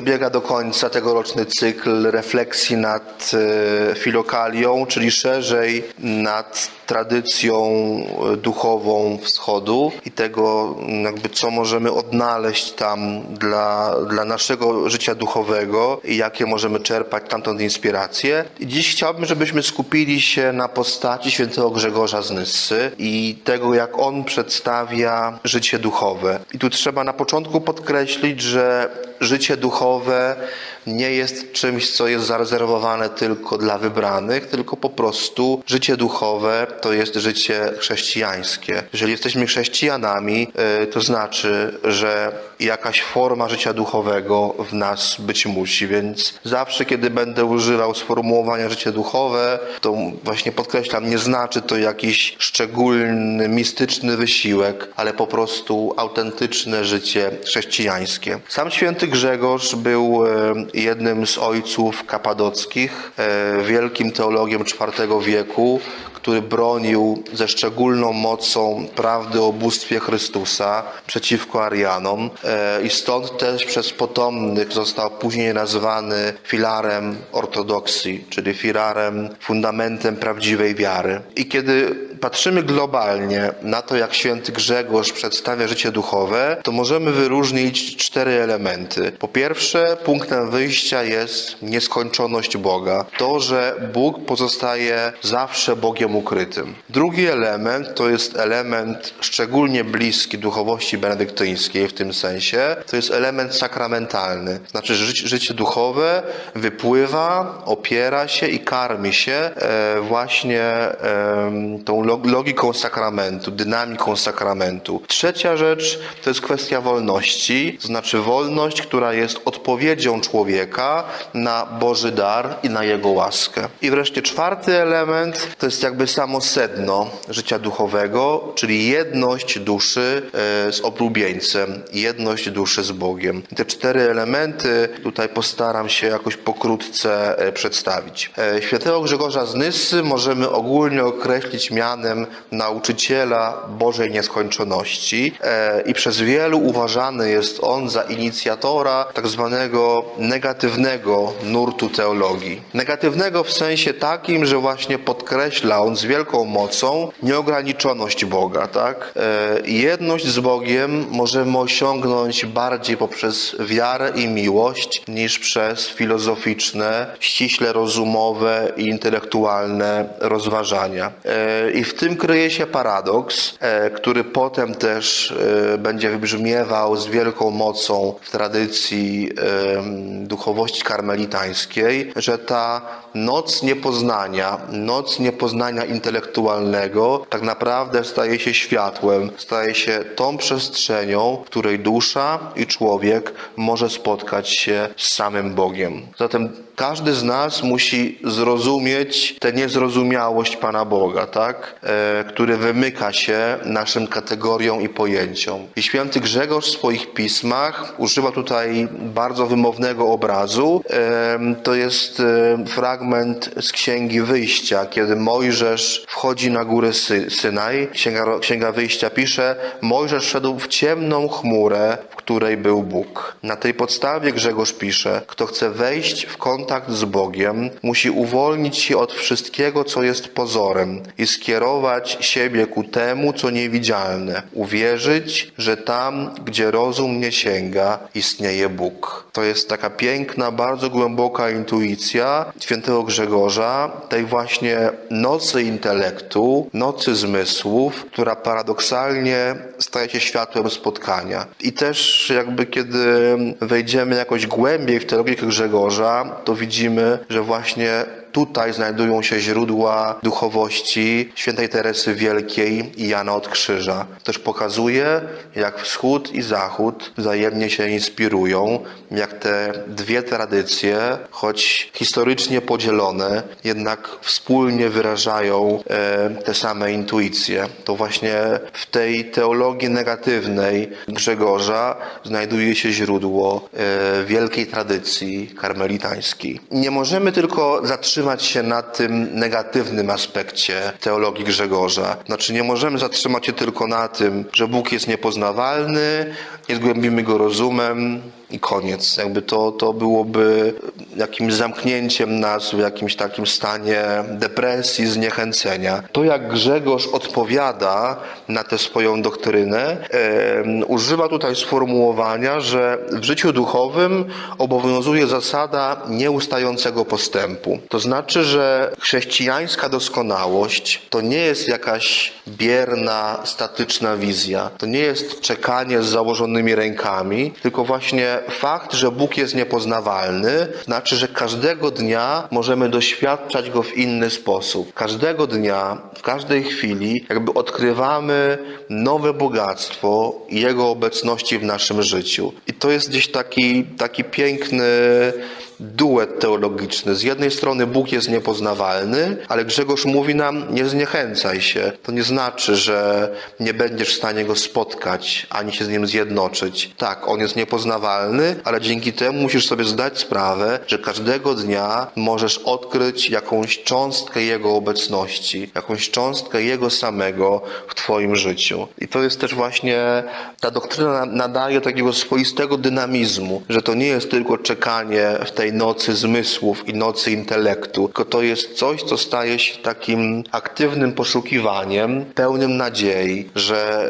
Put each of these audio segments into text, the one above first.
dobiega do końca tegoroczny cykl refleksji nad e, filokalią, czyli szerzej nad tradycją e, duchową wschodu i tego, jakby co możemy odnaleźć tam dla, dla naszego życia duchowego i jakie możemy czerpać tamtąd inspiracje. I dziś chciałbym, żebyśmy skupili się na postaci świętego Grzegorza z Nyssy i tego, jak on przedstawia życie duchowe. I tu trzeba na początku podkreślić, że życie duchowe nie jest czymś, co jest zarezerwowane tylko dla wybranych, tylko po prostu życie duchowe to jest życie chrześcijańskie. Jeżeli jesteśmy chrześcijanami, y, to znaczy, że jakaś forma życia duchowego w nas być musi, więc zawsze, kiedy będę używał sformułowania życie duchowe, to właśnie podkreślam, nie znaczy to jakiś szczególny, mistyczny wysiłek, ale po prostu autentyczne życie chrześcijańskie. Sam święty Grzegorz był e, jednym z ojców kapadockich, e, wielkim teologiem IV wieku, który bronił ze szczególną mocą prawdy o bóstwie Chrystusa przeciwko Arianom E, i stąd też przez potomnych został później nazwany filarem ortodoksji, czyli filarem, fundamentem prawdziwej wiary. I kiedy patrzymy globalnie na to, jak święty Grzegorz przedstawia życie duchowe, to możemy wyróżnić cztery elementy. Po pierwsze, punktem wyjścia jest nieskończoność Boga. To, że Bóg pozostaje zawsze Bogiem ukrytym. Drugi element to jest element szczególnie bliski duchowości benedyktyńskiej w tym sensie, to jest element sakramentalny. Znaczy, że życie, życie duchowe wypływa, opiera się i karmi się e, właśnie tą logiką sakramentu, dynamiką sakramentu. Trzecia rzecz to jest kwestia wolności, to znaczy wolność, która jest odpowiedzią człowieka na Boży dar i na Jego łaskę. I wreszcie czwarty element to jest jakby samo sedno życia duchowego, czyli jedność duszy e, z oblubieńcem, jedność duszy z Bogiem. Te cztery elementy tutaj postaram się jakoś pokrótce e, przedstawić. E, Świętego Grzegorza z Nyssy możemy ogólnie określić mianem nauczyciela Bożej nieskończoności e, i przez wielu uważany jest on za inicjatora tak zwanego negatywnego nurtu teologii. Negatywnego w sensie takim, że właśnie podkreśla on z wielką mocą nieograniczoność Boga, tak? E, Jedność z Bogiem możemy osiągnąć bardziej poprzez wiarę i miłość niż przez filozoficzne, ściśle rozumowe i intelektualne rozważania. E, I w tym kryje się paradoks, e, który potem też e, będzie wybrzmiewał z wielką mocą w tradycji duchowości karmelitańskiej, że ta noc niepoznania, noc niepoznania intelektualnego tak naprawdę staje się światłem, staje się tą przestrzenią, w której dusza i człowiek może spotkać się z samym Bogiem. Zatem każdy z nas musi zrozumieć tę niezrozumiałość Pana Boga, tak? E, który wymyka się naszym kategoriom i pojęciom. I święty Grzegorz w swoich pismach używa tutaj bardzo wymownego obrazu. E, to jest e, fragment z Księgi Wyjścia, kiedy Mojżesz wchodzi na górę Sy- Synaj. Księga, Księga Wyjścia pisze, Mojżesz szedł w ciemną chmurę, w której był Bóg. Na tej podstawie Grzegorz pisze, kto chce wejść w kontakt z Bogiem, musi uwolnić się od wszystkiego, co jest pozorem i skierować siebie ku temu, co niewidzialne. Uwierzyć, że tam, gdzie rozum nie sięga, istnieje Bóg. To jest taka piękna, bardzo głęboka intuicja świętego Grzegorza, tej właśnie nocy intelektu, nocy zmysłów, która paradoksalnie staje się światłem spotkania. I też jakby kiedy wejdziemy jakoś głębiej w teologię Grzegorza, to widzimy, że właśnie tutaj znajdują się źródła duchowości świętej Teresy Wielkiej i Jana od Krzyża. Też pokazuje, jak wschód i zachód wzajemnie się inspirują, jak te dwie tradycje, choć historycznie podzielone, jednak wspólnie wyrażają e, te same intuicje. To właśnie w tej teologii negatywnej Grzegorza znajduje się źródło e, wielkiej tradycji karmelitańskiej. Nie możemy tylko zatrzymać się na tym negatywnym aspekcie teologii Grzegorza. Znaczy nie możemy zatrzymać się tylko na tym, że Bóg jest niepoznawalny nie zgłębimy go rozumem i koniec. Jakby to, to byłoby jakimś zamknięciem nas w jakimś takim stanie depresji, zniechęcenia. To jak Grzegorz odpowiada na tę swoją doktrynę, em, używa tutaj sformułowania, że w życiu duchowym obowiązuje zasada nieustającego postępu. To znaczy, że chrześcijańska doskonałość to nie jest jakaś bierna, statyczna wizja. To nie jest czekanie z założonymi rękami, tylko właśnie fakt, że Bóg jest niepoznawalny, znaczy, że każdego dnia możemy doświadczać Go w inny sposób. Każdego dnia, w każdej chwili, jakby odkrywamy nowe bogactwo Jego obecności w naszym życiu. I to jest gdzieś taki, taki piękny duet teologiczny. Z jednej strony Bóg jest niepoznawalny, ale Grzegorz mówi nam, nie zniechęcaj się. To nie znaczy, że nie będziesz w stanie Go spotkać, ani się z Nim zjednoczyć. Tak, On jest niepoznawalny, ale dzięki temu musisz sobie zdać sprawę, że każdego dnia możesz odkryć jakąś cząstkę Jego obecności, jakąś cząstkę Jego samego w Twoim życiu. I to jest też właśnie, ta doktryna nadaje takiego swoistego dynamizmu, że to nie jest tylko czekanie w tej nocy zmysłów i nocy intelektu, tylko to jest coś, co staje się takim aktywnym poszukiwaniem, pełnym nadziei, że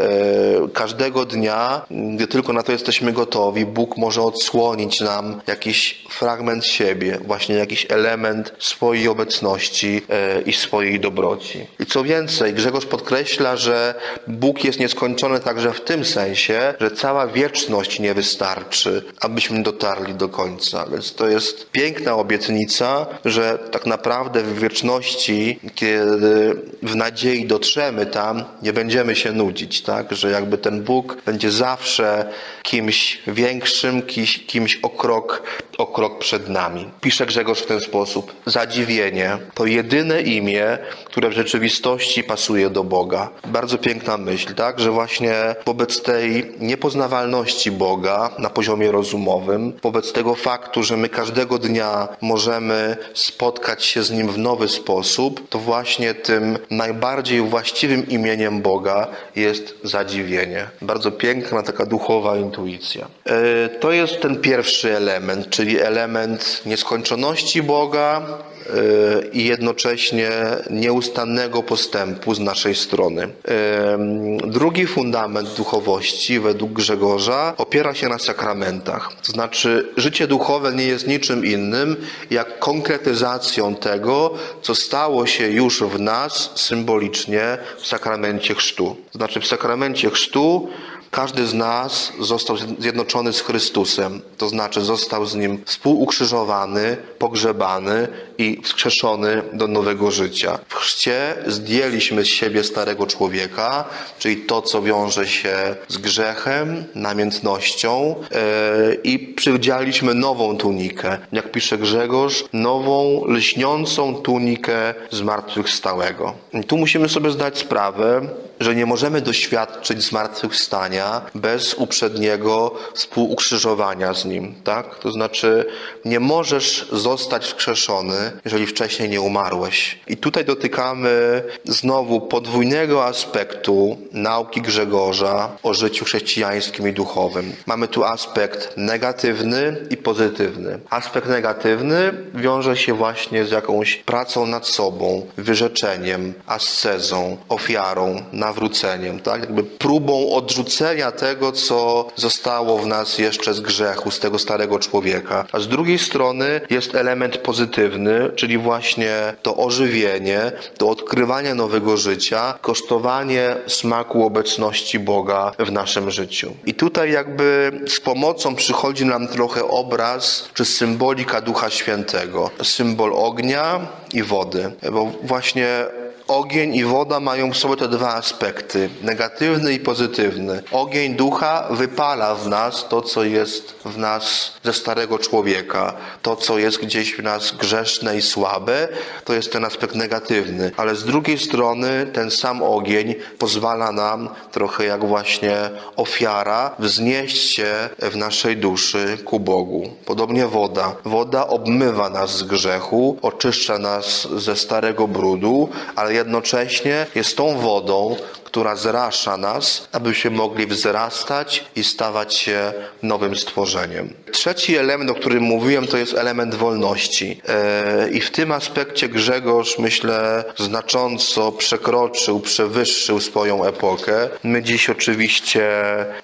e, każdego dnia, gdy tylko na to jesteśmy gotowi, Bóg może odsłonić nam jakiś fragment siebie, właśnie jakiś element swojej obecności e, i swojej dobroci. I co więcej, Grzegorz podkreśla, że Bóg jest nieskończony także w tym sensie, że cała wieczność nie wystarczy, abyśmy dotarli do końca. Więc to jest piękna obietnica, że tak naprawdę w wieczności, kiedy w nadziei dotrzemy tam, nie będziemy się nudzić, tak? Że jakby ten Bóg będzie zawsze kimś większym, kimś, kimś o krok, o krok przed nami. Pisze Grzegorz w ten sposób. Zadziwienie to jedyne imię, które w rzeczywistości pasuje do Boga. Bardzo piękna myśl, tak? Że właśnie wobec tej niepoznawalności Boga na poziomie rozumowym, wobec tego faktu, że my każdego dnia możemy spotkać się z Nim w nowy sposób, to właśnie tym najbardziej właściwym imieniem Boga jest zadziwienie. Bardzo piękna taka duchowa intuicja. E, To jest ten pierwszy element, czyli element nieskończoności Boga, e, i jednocześnie nieustannego postępu z naszej strony. Em, Drugi fundament duchowości według Grzegorza opiera się na sakramentach. To znaczy życie duchowe nie jest niczym innym jak konkretyzacją tego, co stało się już w nas symbolicznie w sakramencie chrztu. To znaczy w sakramencie chrztu każdy z nas został zjednoczony z Chrystusem, to znaczy został z Nim współukrzyżowany, pogrzebany i wskrzeszony do nowego życia. W chrzcie zdjęliśmy z siebie starego człowieka, czyli to, co wiąże się z grzechem, namiętnością e, i przywdzialiśmy nową tunikę. Jak pisze Grzegorz, nową, lśniącą tunikę zmartwychwstałego. I tu musimy sobie zdać sprawę, że nie możemy doświadczyć zmartwychwstania bez uprzedniego współukrzyżowania z Nim, tak? To znaczy, nie możesz zostać wskrzeszony, jeżeli wcześniej nie umarłeś. I tutaj dotykamy znowu podwójnego aspektu nauki Grzegorza o życiu chrześcijańskim i duchowym. Mamy tu aspekt negatywny i pozytywny. Aspekt negatywny wiąże się właśnie z jakąś pracą nad sobą, wyrzeczeniem, ascezą, ofiarą, nawróceniem, tak? Jakby próbą odrzucenia tego, co zostało w nas jeszcze z grzechu, z tego starego człowieka. A z drugiej strony jest element pozytywny, czyli właśnie to ożywienie, to odkrywanie nowego życia, kosztowanie smaku obecności Boga w naszym życiu. I tutaj jakby z pomocą przychodzi nam trochę obraz czy symbolika Ducha Świętego. Symbol ognia i wody, bo właśnie Ogień i woda mają w sobie te dwa aspekty, negatywny i pozytywny. Ogień ducha wypala w nas to, co jest w nas ze starego człowieka, to, co jest gdzieś w nas grzeszne i słabe, to jest ten aspekt negatywny. Ale z drugiej strony ten sam ogień pozwala nam, trochę jak właśnie ofiara, wznieść się w naszej duszy ku Bogu. Podobnie woda. Woda obmywa nas z grzechu, oczyszcza nas ze starego brudu, ale jednocześnie jest tą wodą, która zrasza nas, abyśmy mogli wzrastać i stawać się nowym stworzeniem. Trzeci element, o którym mówiłem, to jest element wolności. E, I w tym aspekcie Grzegorz, myślę, znacząco przekroczył, przewyższył swoją epokę. My dziś oczywiście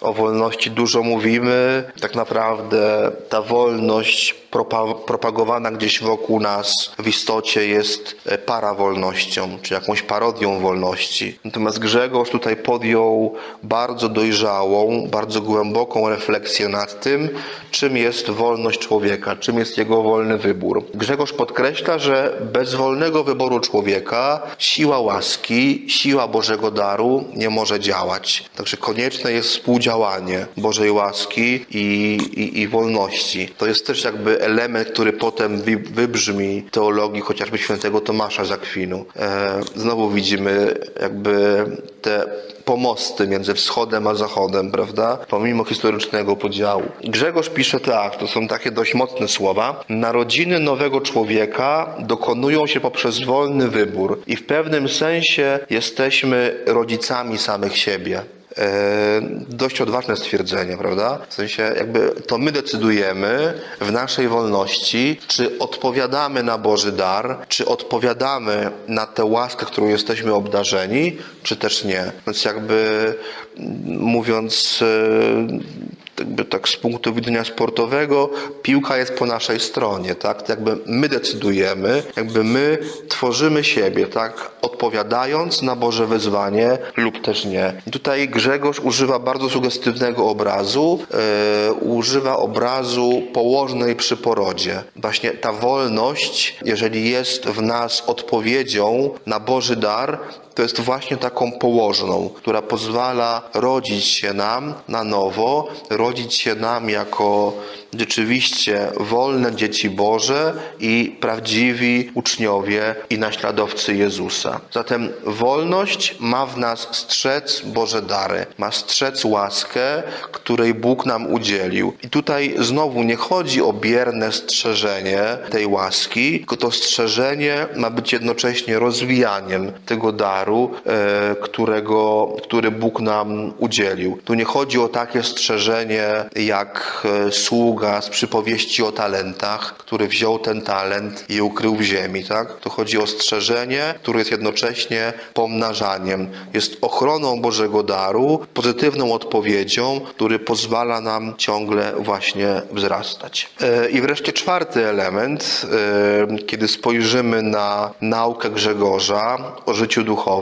o wolności dużo mówimy. Tak naprawdę ta wolność propa- propagowana gdzieś wokół nas w istocie jest e, parawolnością, czy jakąś parodią wolności. Natomiast Grzegorz tutaj podjął bardzo dojrzałą, bardzo głęboką refleksję nad tym, czym jest wolność człowieka, czym jest jego wolny wybór. Grzegorz podkreśla, że bez wolnego wyboru człowieka siła łaski, siła Bożego daru nie może działać. Także konieczne jest współdziałanie Bożej łaski i, i, i wolności. To jest też jakby element, który potem wybrzmi teologii chociażby świętego Tomasza z Akwinu. E, znowu widzimy jakby te pomosty między wschodem a zachodem, prawda? Pomimo historycznego podziału. Grzegorz pisze tak, to są takie dość mocne słowa. Narodziny nowego człowieka dokonują się poprzez wolny wybór i w pewnym sensie jesteśmy rodzicami samych siebie. E, dość odważne stwierdzenie, prawda? W sensie jakby to my decydujemy w naszej wolności, czy odpowiadamy na Boży dar, czy odpowiadamy na tę łaskę, którą jesteśmy obdarzeni, czy też nie. Więc jakby mówiąc e, tak z punktu widzenia sportowego, piłka jest po naszej stronie, tak? Jakby my decydujemy, jakby my tworzymy siebie, tak? Odpowiadając na Boże wezwanie lub też nie. Tutaj Grzegorz używa bardzo sugestywnego obrazu, e, używa obrazu położnej przy porodzie. Właśnie ta wolność, jeżeli jest w nas odpowiedzią na Boży dar, to jest właśnie taką położną, która pozwala rodzić się nam na nowo, rodzić się nam jako rzeczywiście wolne dzieci Boże i prawdziwi uczniowie i naśladowcy Jezusa. Zatem wolność ma w nas strzec Boże dary, ma strzec łaskę, której Bóg nam udzielił. I tutaj znowu nie chodzi o bierne strzeżenie tej łaski, tylko to strzeżenie ma być jednocześnie rozwijaniem tego daru, e, którego, który Bóg nam udzielił. Tu nie chodzi o takie strzeżenie jak e, sługa z przypowieści o talentach, który wziął ten talent i ukrył w ziemi, tak? Tu chodzi o strzeżenie, które jest jednocześnie pomnażaniem. Jest ochroną Bożego daru, pozytywną odpowiedzią, który pozwala nam ciągle właśnie wzrastać. E, I wreszcie czwarty element, kiedy spojrzymy na naukę Grzegorza o życiu duchowym,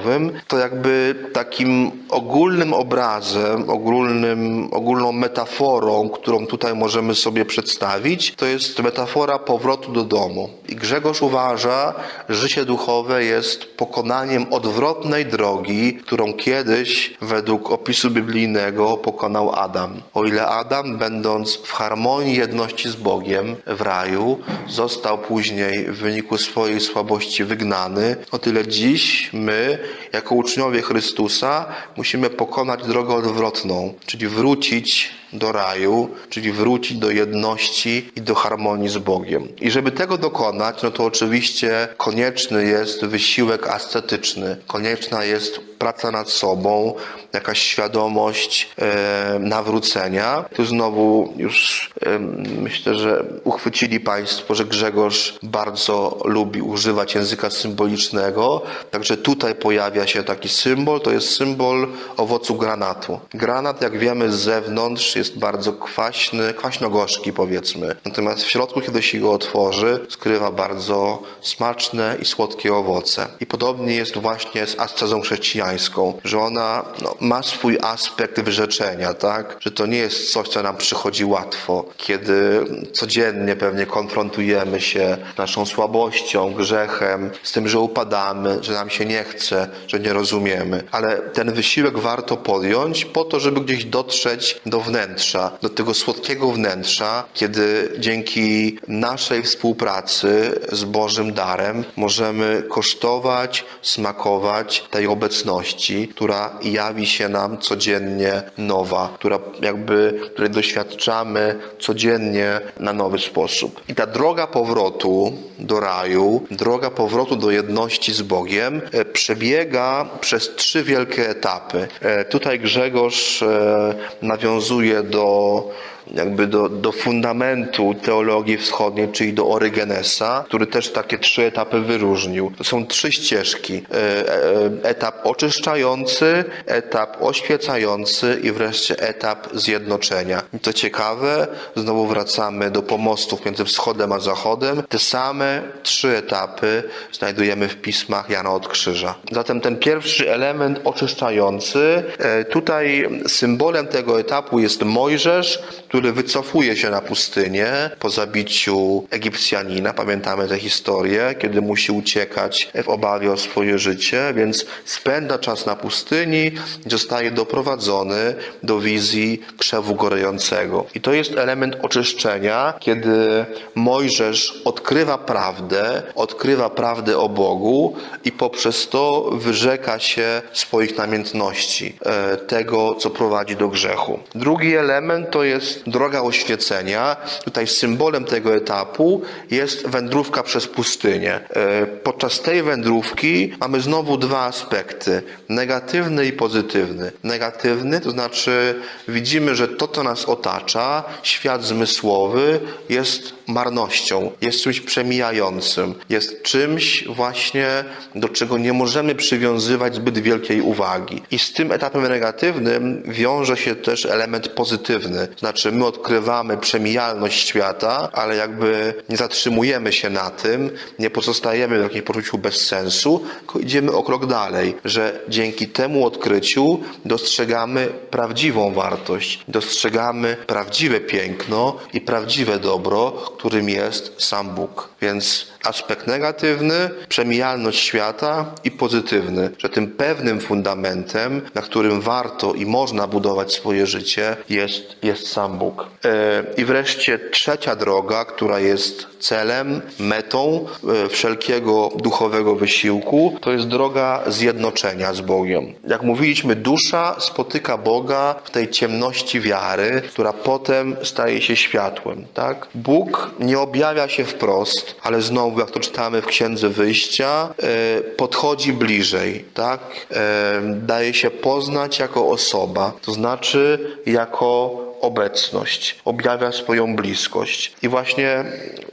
to jakby takim ogólnym obrazem, ogólnym, ogólną metaforą, którą tutaj możemy sobie przedstawić, to jest metafora powrotu do domu. I Grzegorz uważa, że życie duchowe jest pokonaniem odwrotnej drogi, którą kiedyś według opisu biblijnego pokonał Adam. O ile Adam, będąc w harmonii jedności z Bogiem w raju, został później w wyniku swojej słabości wygnany, o tyle dziś my, jako uczniowie Chrystusa, musimy pokonać drogę odwrotną, czyli wrócić do raju, czyli wrócić do jedności i do harmonii z Bogiem. I żeby tego dokonać, no to oczywiście konieczny jest wysiłek ascetyczny, konieczna jest praca nad sobą, jakaś świadomość e, nawrócenia. Tu znowu już e, myślę, że uchwycili Państwo, że Grzegorz bardzo lubi używać języka symbolicznego, także tutaj pojawia się taki symbol, to jest symbol owocu granatu. Granat, jak wiemy z zewnątrz, jest bardzo kwaśny, kwaśno-gorzki powiedzmy. Natomiast w środku, kiedy się go otworzy, skrywa bardzo smaczne i słodkie owoce. I podobnie jest właśnie z ascezą chrześcijańską, że ona no, ma swój aspekt wyrzeczenia, tak? Że to nie jest coś, co nam przychodzi łatwo, kiedy codziennie pewnie konfrontujemy się z naszą słabością, grzechem, z tym, że upadamy, że nam się nie chce, że nie rozumiemy. Ale ten wysiłek warto podjąć po to, żeby gdzieś dotrzeć do wnętrza wnętrza, do tego słodkiego wnętrza, kiedy dzięki naszej współpracy z Bożym darem możemy kosztować, smakować tej obecności, która jawi się nam codziennie nowa, która jakby, której doświadczamy codziennie na nowy sposób. I ta droga powrotu do raju, droga powrotu do jedności z Bogiem e, przebiega przez trzy wielkie etapy. E, Tutaj Grzegorz e, nawiązuje do jakby do, do fundamentu teologii wschodniej, czyli do Orygenesa, który też takie trzy etapy wyróżnił. To są trzy ścieżki. E, e, Etap oczyszczający, etap oświecający i wreszcie etap zjednoczenia. I co ciekawe, znowu wracamy do pomostów między wschodem a zachodem. Te same trzy etapy znajdujemy w pismach Jana od Krzyża. Zatem ten pierwszy element oczyszczający, e, tutaj symbolem tego etapu jest Mojżesz, który wycofuje się na pustynię po zabiciu Egipcjanina. Pamiętamy tę historię, kiedy musi uciekać w obawie o swoje życie, więc spędza czas na pustyni i zostaje doprowadzony do wizji krzewu gorejącego. I to jest element oczyszczenia, kiedy Mojżesz odkrywa prawdę, odkrywa prawdę o Bogu i poprzez to wyrzeka się swoich namiętności, e, tego, co prowadzi do grzechu. Drugi element to jest droga oświecenia. Tutaj symbolem tego etapu jest wędrówka przez pustynię. E, Podczas tej wędrówki mamy znowu dwa aspekty: negatywny i pozytywny. Negatywny to znaczy widzimy, że to, co nas otacza, świat zmysłowy, jest marnością, jest czymś przemijającym, jest czymś właśnie, do czego nie możemy przywiązywać zbyt wielkiej uwagi. I z tym etapem negatywnym wiąże się też element pozytywny. Znaczy, my odkrywamy przemijalność świata, ale jakby nie zatrzymujemy się na tym, nie pozostajemy w jakimś poczuciu bez sensu, tylko idziemy o krok dalej, że dzięki temu odkryciu dostrzegamy prawdziwą wartość, dostrzegamy prawdziwe piękno i prawdziwe dobro, którym jest sam Bóg. Więc aspekt negatywny, przemijalność świata i pozytywny, że tym pewnym fundamentem, na którym warto i można budować swoje życie, jest, jest sam Bóg. E, I wreszcie trzecia droga, która jest celem, metą e, wszelkiego duchowego wysiłku, to jest droga zjednoczenia z Bogiem. Jak mówiliśmy, dusza spotyka Boga w tej ciemności wiary, która potem staje się światłem. Tak? Bóg nie objawia się wprost, ale znowu, jak to czytamy w Księdze Wyjścia, e, podchodzi bliżej, tak? E, daje się poznać jako osoba, to znaczy jako obecność, objawia swoją bliskość. I właśnie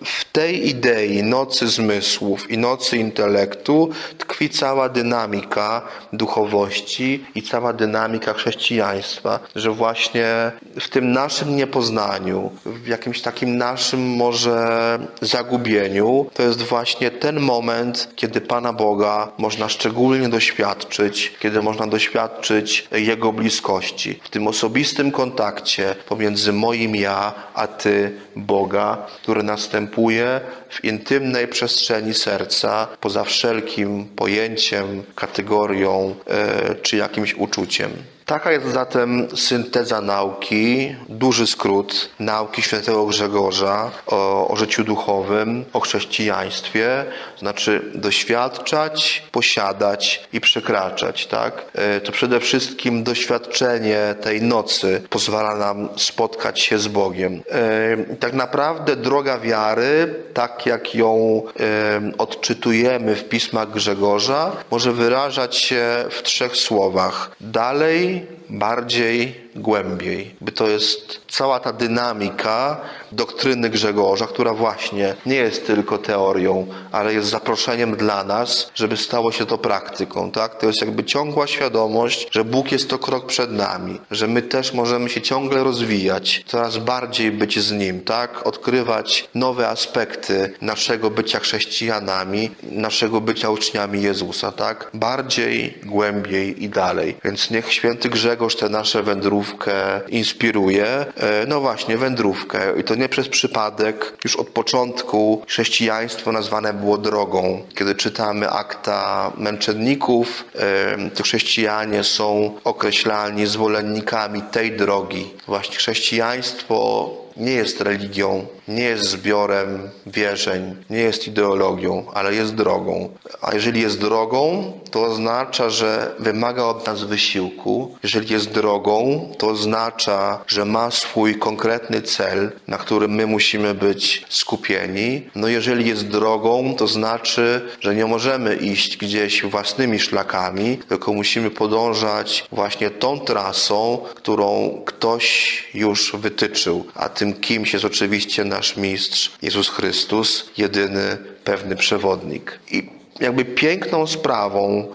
w tej idei nocy zmysłów i nocy intelektu tkwi cała dynamika duchowości i cała dynamika chrześcijaństwa, że właśnie w tym naszym niepoznaniu, w jakimś takim naszym może zagubieniu, to jest właśnie ten moment, kiedy Pana Boga można szczególnie doświadczyć, kiedy można doświadczyć Jego bliskości. W tym osobistym kontakcie pomiędzy moim ja a Ty, Boga, który następuje w intymnej przestrzeni serca, poza wszelkim pojęciem, kategorią e, czy jakimś uczuciem. Taka jest zatem synteza nauki, duży skrót nauki świętego Grzegorza o, o życiu duchowym, o chrześcijaństwie, znaczy doświadczać, posiadać i przekraczać, tak? E, To przede wszystkim doświadczenie tej nocy pozwala nam spotkać się z Bogiem. E, Tak naprawdę droga wiary, tak jak ją e, odczytujemy w pismach Grzegorza, może wyrażać się w trzech słowach. Dalej, Aye. Bardziej, głębiej. By to jest cała ta dynamika doktryny Grzegorza, która właśnie nie jest tylko teorią, ale jest zaproszeniem dla nas, żeby stało się to praktyką, tak? To jest jakby ciągła świadomość, że Bóg jest to krok przed nami, że my też możemy się ciągle rozwijać, coraz bardziej być z Nim, tak? Odkrywać nowe aspekty naszego bycia chrześcijanami, naszego bycia uczniami Jezusa, tak? Bardziej, głębiej i dalej. Więc niech święty Grzegorz te nasze wędrówki wędrówkę inspiruje? E, No właśnie, wędrówkę. I to nie przez przypadek. Już od początku chrześcijaństwo nazwane było drogą. Kiedy czytamy akta męczenników, e, to chrześcijanie są określani zwolennikami tej drogi. Właśnie chrześcijaństwo nie jest religią, nie jest zbiorem wierzeń, nie jest ideologią, ale jest drogą. A jeżeli jest drogą, to oznacza, że wymaga od nas wysiłku. Jeżeli jest drogą, to oznacza, że ma swój konkretny cel, na którym my musimy być skupieni. No jeżeli jest drogą, to znaczy, że nie możemy iść gdzieś własnymi szlakami, tylko musimy podążać właśnie tą trasą, którą ktoś już wytyczył. A tym kimś jest oczywiście nasz mistrz Jezus Chrystus, jedyny pewny przewodnik. I jakby piękną sprawą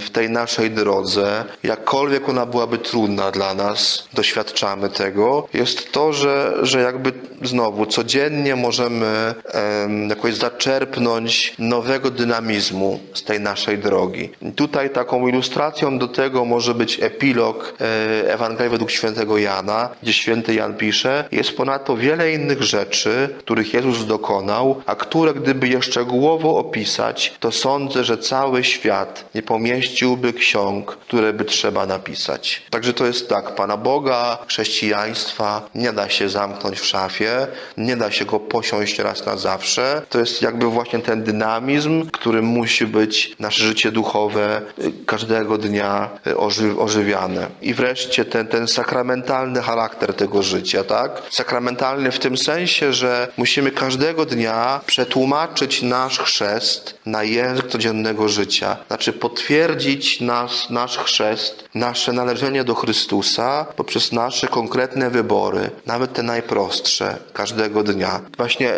w tej naszej drodze, jakkolwiek ona byłaby trudna dla nas, doświadczamy tego, jest to, że, że jakby znowu codziennie możemy em, jakoś zaczerpnąć nowego dynamizmu z tej naszej drogi. Tutaj taką ilustracją do tego może być epilog e, Ewangelii według świętego Jana, gdzie święty Jan pisze, jest ponadto wiele innych rzeczy, których Jezus dokonał, a które gdyby je szczegółowo opisać, to sądzę, że cały świat nie pomieściłby ksiąg, które by trzeba napisać. Także to jest tak, Pana Boga, chrześcijaństwa nie da się zamknąć w szafie, nie da się go posiąść raz na zawsze. To jest jakby właśnie ten dynamizm, który musi być nasze życie duchowe y, każdego dnia y, oży, ożywiane. I wreszcie ten, ten sakramentalny charakter tego życia, tak? Sakramentalny w tym sensie, że musimy każdego dnia przetłumaczyć nasz chrzest na język codziennego życia. Znaczy potwierdzić nas, nasz chrzest, nasze należenie do Chrystusa poprzez nasze konkretne wybory, nawet te najprostsze, każdego dnia. Właśnie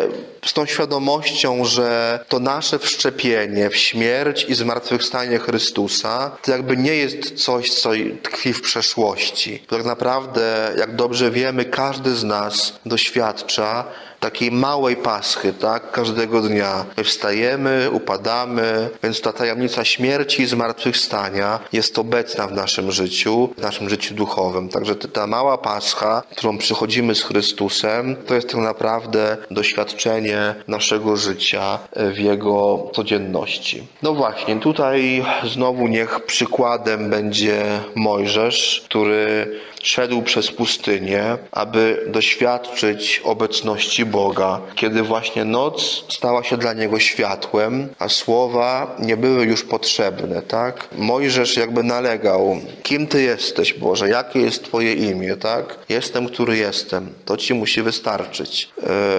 z tą świadomością, że to nasze wszczepienie w śmierć i zmartwychwstanie Chrystusa, to jakby nie jest coś, co tkwi w przeszłości. Tak naprawdę, jak dobrze wiemy, każdy z nas doświadcza takiej małej paschy, tak? Każdego dnia. My wstajemy, upadamy, więc ta tajemnica śmierci i zmartwychwstania jest obecna w naszym życiu, w naszym życiu duchowym. Także ta- ta mała pascha, którą przychodzimy z Chrystusem, to jest tak naprawdę doświadczenie naszego życia w Jego codzienności. No właśnie, tutaj znowu niech przykładem będzie Mojżesz, który szedł przez pustynię, aby doświadczyć obecności Boga, kiedy właśnie noc stała się dla niego światłem, a słowa nie były już potrzebne, tak? Mojżesz jakby nalegał, kim ty jesteś, Boże, jakie jest twoje imię, tak? Jestem, który jestem. To ci musi wystarczyć.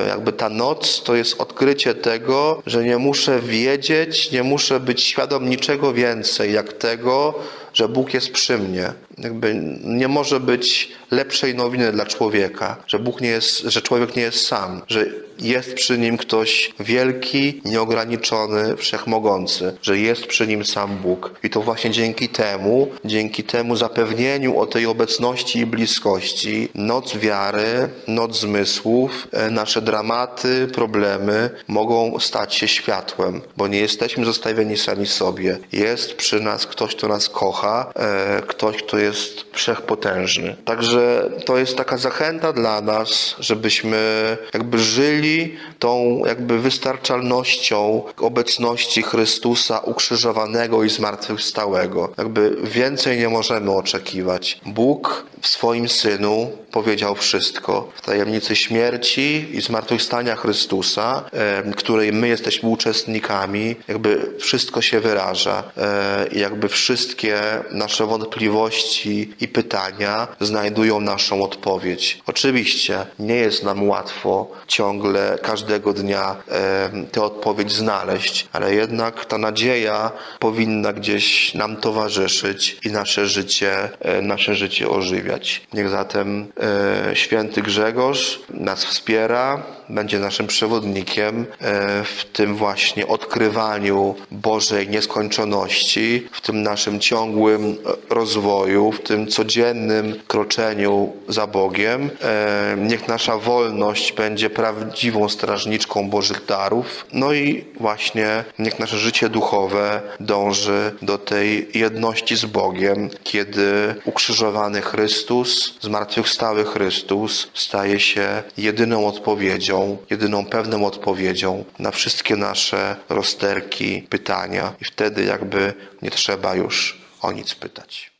E, jakby ta noc to jest odkrycie tego, że nie muszę wiedzieć, nie muszę być świadom niczego więcej, jak tego, że Bóg jest przy mnie. Jakby nie może być lepszej nowiny dla człowieka, że Bóg nie jest, że człowiek nie jest sam, że jest przy nim ktoś wielki, nieograniczony, wszechmogący, że jest przy nim sam Bóg. I to właśnie dzięki temu, dzięki temu zapewnieniu o tej obecności i bliskości, noc wiary, noc zmysłów, e, nasze dramaty, problemy mogą stać się światłem, bo nie jesteśmy zostawieni sami sobie. Jest przy nas ktoś, kto nas kocha, e, ktoś, kto jest wszechpotężny. Także to jest taka zachęta dla nas, żebyśmy jakby żyli tą jakby wystarczalnością obecności Chrystusa ukrzyżowanego i zmartwychwstałego. Jakby więcej nie możemy oczekiwać. Bóg w swoim Synu powiedział wszystko. W tajemnicy śmierci i zmartwychwstania Chrystusa, której my jesteśmy uczestnikami, jakby wszystko się wyraża. Jakby wszystkie nasze wątpliwości i pytania znajdują naszą odpowiedź. Oczywiście nie jest nam łatwo ciągle, każdego dnia tę odpowiedź znaleźć, ale jednak ta nadzieja powinna gdzieś nam towarzyszyć i nasze życie, nasze życie Niech zatem e, święty Grzegorz nas wspiera, będzie naszym przewodnikiem e, w tym właśnie odkrywaniu Bożej nieskończoności, w tym naszym ciągłym e, rozwoju, w tym codziennym kroczeniu za Bogiem. E, Niech nasza wolność będzie prawdziwą strażniczką Bożych darów. No i właśnie niech nasze życie duchowe dąży do tej jedności z Bogiem, kiedy ukrzyżowany Chrystus Chrystus, zmartwychwstały Chrystus staje się jedyną odpowiedzią, jedyną pewną odpowiedzią na wszystkie nasze rozterki, pytania i wtedy jakby nie trzeba już o nic pytać.